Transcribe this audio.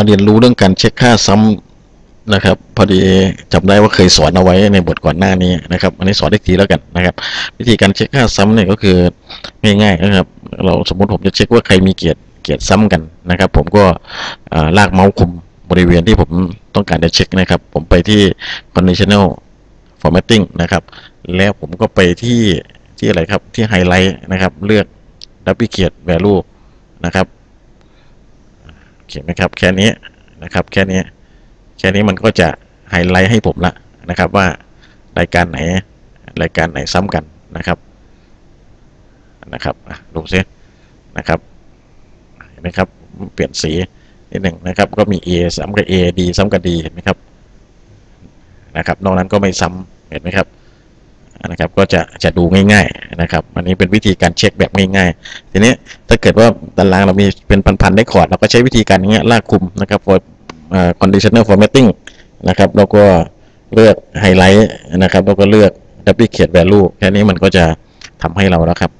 มาเรียนรู้เรื่องการเช็คค่าซ้ำนะครับ พอดีจำได้ว่าเคยสอนเอาไว้ในบทก่อนหน้านี้นะครับอันนี้สอนอีกทีแล้วกันนะครับ วิธีการเช็คค่าซ้ำเนี่ยก็คือง่ายๆนะครับ เราสมมติผมจะเช็คว่าใครมีเกียรติเกียรติซ้ำกันนะครับ ผมก็ลากเมาส์คุมบริเวณที่ผมต้องการจะเช็คนะครับ ผมไปที่ conditional formatting นะครับ แล้วผมก็ไปที่ที่อะไรครับที่ไฮไลท์นะครับ เลือก duplicate value นะครับ เขียนไหมครับแค่นี้นะครับแค่นี้แค่นี้มันก็จะไฮไลท์ให้ผมละนะครับว่ารายการไหนรายการไหนซ้ำกันนะครับนะครับดูซินะครับเห็นไหมครับเปลี่ยนสีนิดหนึ่งนะครับก็มี A ซ้ำกับ A D ซ้ำกับ D เห็นไหมครับนะครับนอกนั้นก็ไม่ซ้ำเห็นไหมครับ นะครับ ก็จะจะดูง่าย ๆนะครับ อันนี้เป็นวิธีการเช็คแบบง่ายๆ ทีนี้ถ้าเกิดว่าตารางเรามีเป็นพันๆได้คอร์ดเราก็ใช้วิธีการอย่างเงี้ยลากคุมนะครับ for conditional formatting นะครับแล้วก็เลือกไฮไลท์นะครับแล้วก็เลือก duplicate value แค่นี้มันก็จะทำให้เราแล้วครับ